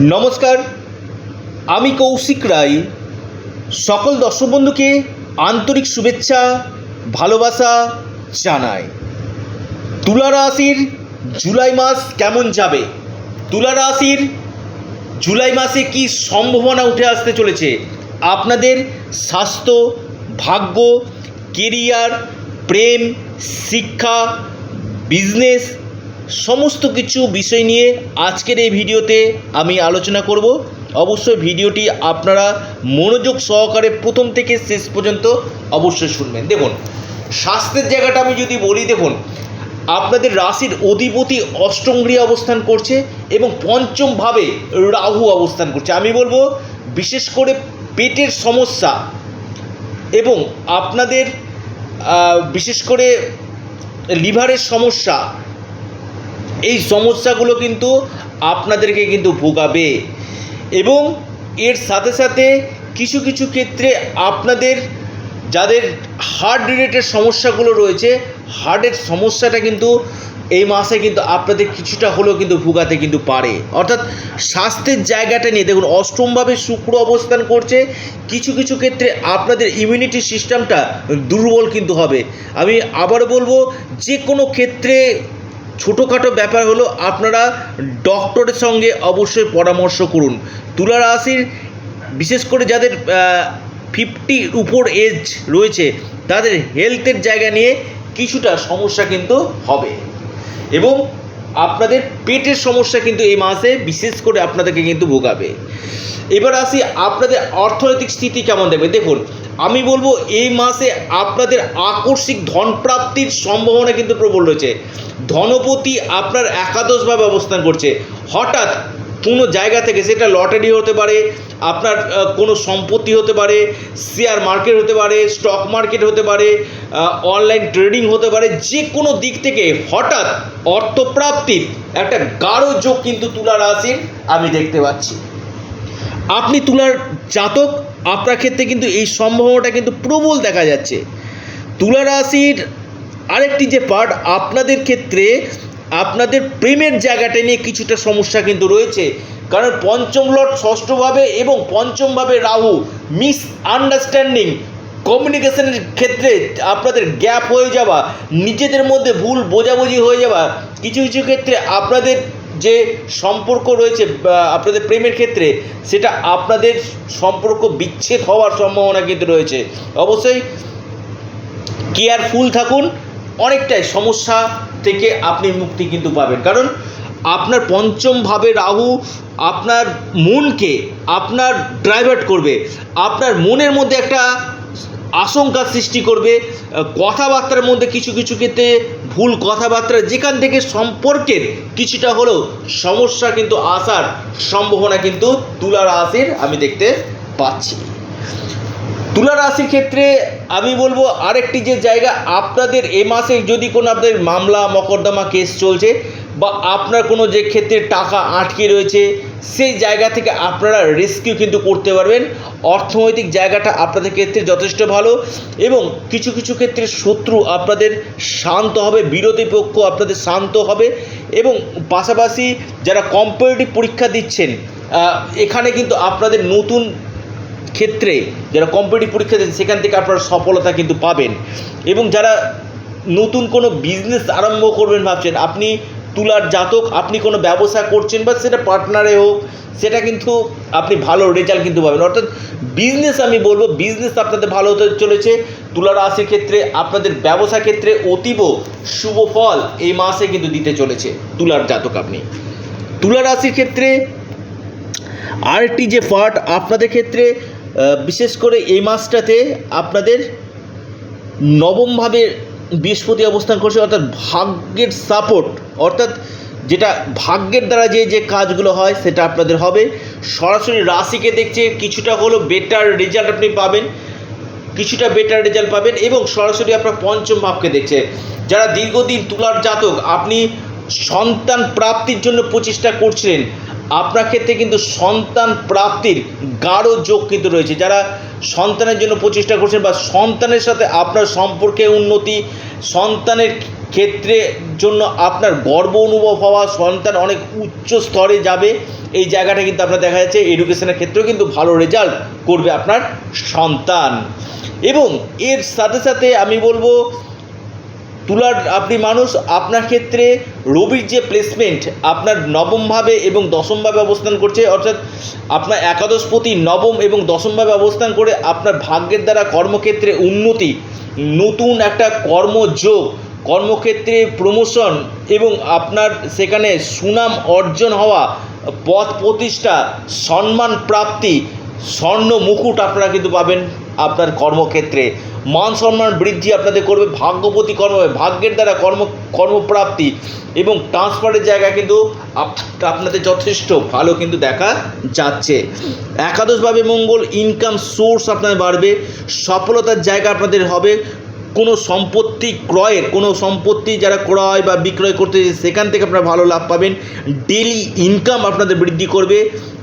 নমস্কার, আমি কৌশিক রায়। সকল দর্শক বন্ধুকে আন্তরিক শুভেচ্ছা, ভালোবাসা জানাই। তুলা রাশির জুলাই মাস কেমন যাবে? তুলা রাশির জুলাই মাসে কি সম্ভাবনা উঠে আসতে চলেছে? আপনাদের স্বাস্থ্য, ভাগ্য, কেরিয়ার, প্রেম, শিক্ষা, বিজনেস সমস্ত কিছু বিষয় নিয়ে আজকের এই ভিডিওতে আমি আলোচনা করব। অবশ্যই ভিডিওটি আপনারা মনোযোগ সহকারে প্রথম থেকে শেষ পর্যন্ত অবশ্যই শুনবেন। দেখুন, স্বাস্থ্যের জায়গাটা আমি যদি বলি, দেখুন, আপনাদের রাশির অধিপতি অষ্টম গৃহে অবস্থান করছে এবং পঞ্চমভাবে রাহু অবস্থান করছে। আমি বলব, বিশেষ করে পেটের সমস্যা এবং আপনাদের বিশেষ করে লিভারের সমস্যা এই সমস্যাগুলো কিন্তু আপনাদেরকে কিন্তু ভোগাবে। এবং এর সাথে সাথে কিছু কিছু ক্ষেত্রে আপনাদের যাদের হার্ট রিলেটেড সমস্যাগুলো রয়েছে হার্টের সমস্যাটা কিন্তু এই মাসে কিন্তু আপনাদের কিছুটা হলেও কিন্তু ভোগাতে কিন্তু পারে। অর্থাৎ স্বাস্থ্যের জায়গাটা নিয়ে দেখুন, অষ্টমভাবে শুক্র অবস্থান করছে, কিছু কিছু ক্ষেত্রে আপনাদের ইমিউনিটি সিস্টেমটা দুর্বল কিন্তু হবে। আমি আবার বলব যে কোনো ক্ষেত্রে ছোটোখাটো ব্যাপার হলো আপনারা ডক্টরের সঙ্গে অবশ্যই পরামর্শ করুন। তুলা রাশির বিশেষ করে যাদের ফিফটির উপর এজ রয়েছে, তাদের হেলথের জায়গা নিয়ে কিছুটা সমস্যা কিন্তু হবে। এবং আপনাদের পেটের সমস্যা কিন্তু এই মাসে বিশেষ করে আপনাদেরকে কিন্তু ভোগাবে। এবার আসি আপনাদের অর্থনৈতিক স্থিতি কেমন দেবে দেখুন, আমি বলব এই মাসে আপনাদের আকস্মিক ধন প্রাপ্তির সম্ভাবনা কিন্তু প্রবল রয়েছে। ধনপতি আপনার একাদশভাবে অবস্থান করছে। হঠাৎ কোনো জায়গা থেকে সেটা লটারি হতে পারে, আপনার কোনো সম্পত্তি হতে পারে শেয়ার মার্কেট হতে পারে স্টক মার্কেট হতে পারে অনলাইন ট্রেডিং হতে পারে, যে কোনো দিক থেকে হঠাৎ অর্থপ্রাপ্তির একটা গাঢ় যোগ কিন্তু তুলা রাশির আমি দেখতে পাচ্ছি। আপনি তুলার জাতক, আপনার ক্ষেত্রে কিন্তু এই সম্ভাবনাটা কিন্তু প্রবল দেখা যাচ্ছে। তুলা রাশির আরেকটি যে পার্ট আপনাদের ক্ষেত্রে আপনাদের প্রেমের জায়গাটা নিয়ে কিছুটা সমস্যা কিন্তু রয়েছে। কারণ পঞ্চম লট ষষ্ঠভাবে এবং পঞ্চমভাবে রাহু মিস আন্ডারস্ট্যান্ডিং কমিউনিকেশনের ক্ষেত্রে আপনাদের গ্যাপ হয়ে যাওয়া, নিজেদের মধ্যে ভুল বোঝাবুঝি হয়ে যাওয়া, কিছু কিছু ক্ষেত্রে আপনাদের যে সম্পর্ক রয়েছে আপনাদের প্রেমের ক্ষেত্রে সেটা আপনাদের সম্পর্ক বিচ্ছেদ হওয়ার সম্ভাবনা কিন্তু রয়েছে। অবশ্যই কেয়ারফুল থাকুন, অনেকটাই সমস্যা থেকে আপনি মুক্তি কিন্তু পাবেন। কারণ আপনার পঞ্চম ভাবে রাহু আপনার মনকে আপনার ড্রাইভার্ট করবে। আপনার মনের মধ্যে একটা আশঙ্কা সৃষ্টি করবে। কথাবার্তার মধ্যে কিছু কিছু ক্ষেত্রে ভুল কথাবার্তা, যেখান থেকে সম্পর্কের কিছুটা হলেও সমস্যা কিন্তু আসার সম্ভাবনা কিন্তু তুলা রাশির আমি দেখতে পাচ্ছি। তুলা রাশির ক্ষেত্রে আমি বলব আরেকটি যে জায়গা, আপনাদের এ মাসে যদি কোনো আপনাদের মামলা, মকদ্দমা কেস চলছে বা আপনার কোনো যে ক্ষেত্রে টাকা আটকে রয়েছে, সেই জায়গা থেকে আপনারা রেস্কিউ কিন্তু করতে পারবেন। অর্থনৈতিক জায়গাটা আপনাদের ক্ষেত্রে যথেষ্ট ভালো এবং কিছু কিছু ক্ষেত্রে শত্রু আপনাদের শান্ত হবে, বিরোধী পক্ষ আপনাদের শান্ত হবে এবং পাশাপাশি যারা কম্পিটিটিভ পরীক্ষা দিচ্ছেন এখানে কিন্তু আপনাদের নতুন ক্ষেত্রে যারা কম্পিটিভ পরীক্ষা দেন সেখান থেকে আপনারা সফলতা কিন্তু পাবেন। এবং যারা নতুন কোনো বিজনেস আরম্ভ করবেন ভাবছেন, আপনি তুলার জাতক, আপনি কোনো ব্যবসা করছেন বা সেটা পার্টনারে হোক, সেটা কিন্তু আপনি ভালো রেজাল্ট কিন্তু পাবেন। অর্থাৎ বিজনেস আমি বলব বিজনেস আপনাদের ভালো হতে চলেছে। তুলা রাশির ক্ষেত্রে আপনাদের ব্যবসা ক্ষেত্রে অতীব শুভ ফল এই মাসে কিন্তু দিতে চলেছে তুলার জাতক আপনি। তুলা রাশির ক্ষেত্রে আরেকটি যে পার্ট আপনাদের ক্ষেত্রে বিশেষ করে এই মাসটাতে আপনাদের নবমভাবে বৃহস্পতি অবস্থান করছে, অর্থাৎ ভাগ্যের সাপোর্ট অর্থাৎ যেটা ভাগ্যের দ্বারা যে যে কাজগুলো হয় সেটা আপনাদের হবে। সরাসরি রাশিকে দেখছে, কিছুটা হলেও বেটার রেজাল্ট আপনি পাবেন, কিছুটা বেটার রেজাল্ট পাবেন এবং সরাসরি আপনার পঞ্চম ভাবকে দেখছে। যারা দীর্ঘদিন তুলার জাতক, আপনি সন্তান প্রাপ্তির জন্য প্রচেষ্টা করছিলেন আপনার ক্ষেত্রে কিন্তু সন্তান প্রাপ্তির গাঢ় যোগ কিন্তু রয়েছে। যারা সন্তানের জন্য প্রচেষ্টা করছেন বা সন্তানের সাথে আপনার সম্পর্কে উন্নতি, সন্তানের ক্ষেত্রে জন্য আপনার গর্ব অনুভব হওয়া, সন্তান অনেক উচ্চ স্তরে যাবে, এই জায়গাটা কিন্তু আপনার দেখা যাচ্ছে এডুকেশনের ক্ষেত্রেও কিন্তু ভালো রেজাল্ট করবে আপনার সন্তান। এবং এর সাথে সাথে আমি বলব তুলার আপনি মানুষ, আপনার ক্ষেত্রে রবির যে প্লেসমেন্ট আপনার নবমভাবে এবং দশমভাবে অবস্থান করছে, অর্থাৎ আপনার একাদশপতি নবম এবং দশমভাবে অবস্থান করে আপনার ভাগ্যের দ্বারা কর্মক্ষেত্রে উন্নতি, নতুন একটা কর্মযোগ, কর্মক্ষেত্রে প্রমোশন এবং আপনার সেখানে সুনাম অর্জন হওয়া, পথ প্রতিষ্ঠা, সম্মান প্রাপ্তি, স্বর্ণ মুকুট আপনারা কিন্তু পাবেন। আপনার কর্মক্ষেত্রে। মান সম্মান বৃদ্ধি আপনাদের করবে, ভাগ্যপতি কর্ম ভাগ্যের দ্বারা কর্ম, কর্মপ্রাপ্তি এবং ট্রান্সফারের জায়গা কিন্তু আপনাদের যথেষ্ট, ভালো কিন্তু দেখা যাচ্ছে। একাদশভাবে মঙ্গল ইনকাম সোর্স আপনাদের বাড়বে, সফলতার জায়গা আপনাদের হবে, কোনো সম্পত্তি ক্রয়ের, কোনো সম্পত্তি যারা ক্রয় বা বিক্রয় করতে সেখান থেকে আপনারা ভালো লাভ পাবেন। ডেলি ইনকাম আপনাদের বৃদ্ধি করবে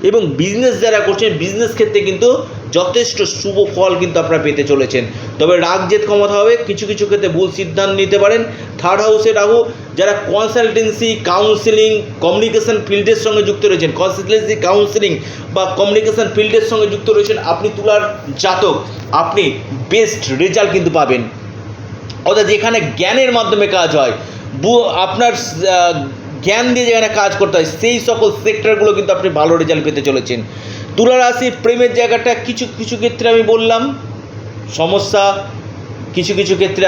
এবং বিজনেস যারা করছেন বিজনেস ক্ষেত্রে কিন্তু যথেষ্ট শুভ ফল কিন্তু আপনারা পেতে চলেছেন। তবে রাগ জেদ কমাতে হবে, কিছু কিছু ক্ষেত্রে ভুল সিদ্ধান্ত নিতে পারেন। থার্ড হাউসে রাহু, যারা কনসালটেন্সি কাউন্সিলিং কমিউনিকেশন ফিল্ডের সঙ্গে যুক্ত রয়েছেন কনসালটেন্সি কাউন্সিলিং বা কমিউনিকেশন ফিল্ডের সঙ্গে যুক্ত রয়েছেন, আপনি তুলার জাতক, আপনি বেস্ট রেজাল্ট কিন্তু পাবেন। অর্থাৎ যেখানে জ্ঞানের মাধ্যমে কাজ হয়, বু- আপনার জ্ঞান দিয়ে যেখানে কাজ করতে হয়, সেই সকল সেক্টরগুলো কিন্তু আপনি ভালো রেজাল্ট পেতে চলেছেন। তুলা রাশি প্রেমের জায়গাটা কিছু কিছু ক্ষেত্রে আমি বললাম, সমস্যা কিছু কিছু ক্ষেত্রে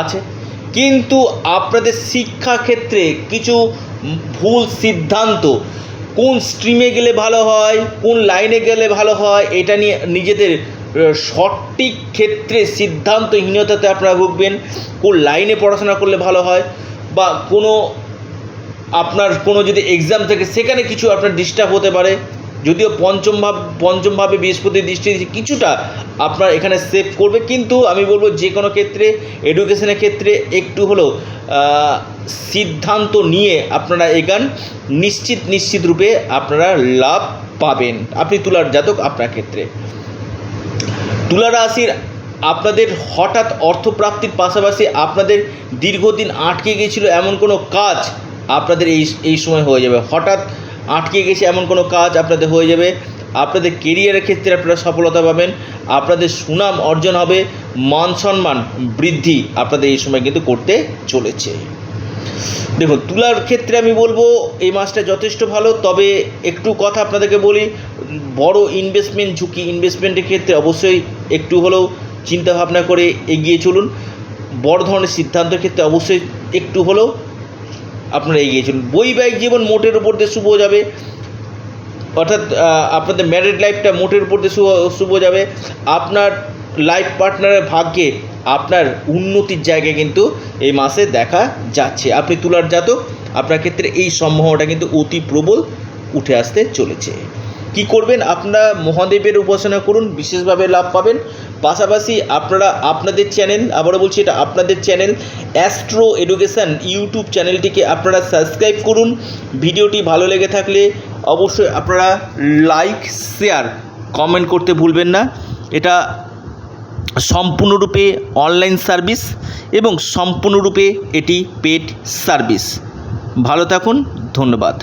আছে। কিন্তু আপনাদের শিক্ষা ক্ষেত্রে কিছু ভুল সিদ্ধান্ত, কোন স্ট্রিমে গেলে ভালো হয়, কোন লাইনে গেলে ভালো হয়, এটা নিয়ে নিজেদের সঠিক ক্ষেত্রে সিদ্ধান্তহীনতাতে আপনারা ভুগবেন, কোন লাইনে পড়াশোনা করলে ভালো হয়, বা কোনো, আপনার কোনো যদি এক্সাম থাকে, সেখানে কিছু আপনার ডিস্টার্ব হতে পারে। যদিও পঞ্চম ভাব পঞ্চমভাবে বৃহস্পতির দৃষ্টি কিছুটা আপনার এখানে সেভ করবে, কিন্তু আমি বলব যে কোনো ক্ষেত্রে এডুকেশনের ক্ষেত্রে একটু হলেও সিদ্ধান্ত নিয়ে আপনারা এগান নিশ্চিত নিশ্চিত রূপে আপনারা লাভ পাবেন। আপনি তুলার জাতক আপনার ক্ষেত্রে। তুলা রাশির আপনাদের হঠাৎ অর্থপ্রাপ্তির পাশাপাশি আপনাদের দীর্ঘদিন আটকে গিয়েছিল এমন কোনো কাজ আপনাদের এই এই সময় হয়ে যাবে। হঠাৎ আটকে গেছে এমন কোনো কাজ আপনাদের হয়ে যাবে। আপনাদের কেরিয়ারের ক্ষেত্রে আপনারা সফলতা পাবেন। আপনাদের সুনাম অর্জন হবে। মান সম্মান বৃদ্ধি আপনাদের এই সময় কিন্তু করতে চলেছে। দেখুন, তুলার ক্ষেত্রে আমি বলব, এই মাসটা যথেষ্ট ভালো। তবে একটু কথা আপনাদেরকে বলি, বড় ইনভেস্টমেন্ট ঝুঁকি ইনভেস্টমেন্টের ক্ষেত্রে অবশ্যই একটু হলেও চিন্তা ভাবনা করে এগিয়ে চলুন। বড় ধরনের সিদ্ধান্তের ক্ষেত্রে অবশ্যই একটু হলেও আপনারা এগিয়ে চলুন। বৈবাহিক জীবন মোটের উপর দিয়ে শুভ যাবে। অর্থাৎ আপনাদের ম্যারিড লাইফটা মোটের উপর দিয়ে শুভ শুভ যাবে। আপনার লাইফ পার্টনারের ভাগ্যে আপনার উন্নতির জায়গায় কিন্তু এই মাসে দেখা যাচ্ছে। আপনি তুলার জাতক, আপনার ক্ষেত্রে এই সম্ভাবনাটা কিন্তু অতি প্রবল উঠে আসতে চলেছে। কি করবেন? আপনারা মহাদেবের উপাসনা করুন, বিশেষভাবে লাভ পাবেন। পাশাপাশি আপনারা আপনাদের চ্যানেল, আবারও বলছি এটা আপনাদের চ্যানেল অ্যাস্ট্রো এডুকেশন ইউটিউব চ্যানেলটিকে আপনারা সাবস্ক্রাইব করুন। ভিডিওটি ভালো লেগে থাকলে অবশ্যই আপনারা লাইক শেয়ার কমেন্ট করতে ভুলবেন না। এটা সম্পূর্ণরূপে অনলাইন সার্ভিস এবং সম্পূর্ণরূপে এটি পেড সার্ভিস ভালো থাকুন, ধন্যবাদ।